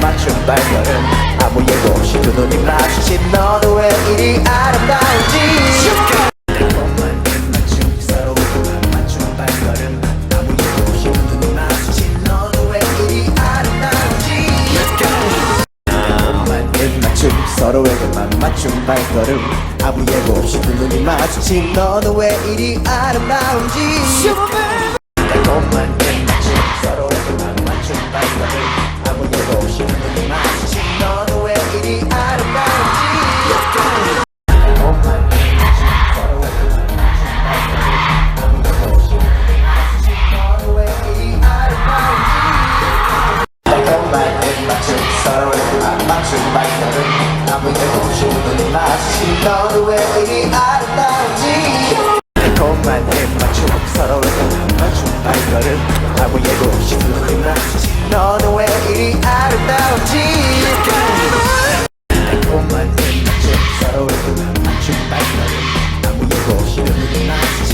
맞춤 발걸음 아무 예고 없이 두 눈이 마주친 너는 왜 이리 아름다운지. 서로에게만 맞춤 발걸음 아무 예고 없이 두 눈이 마주친 너는 왜 이리 아름다운지 서로의 맞춤 발걸음 아무데 고치는 맛이 너는 왜 이리 아름다운지 돈만에 맞춤 서로의 맞춤 발걸음 아무 예고 없이 흐르는 맛이 너는 왜 이리 아름다운지 돈만에 맞춤 서로의 맞춤 발걸음 아무 예고 없이 흐르는 맛이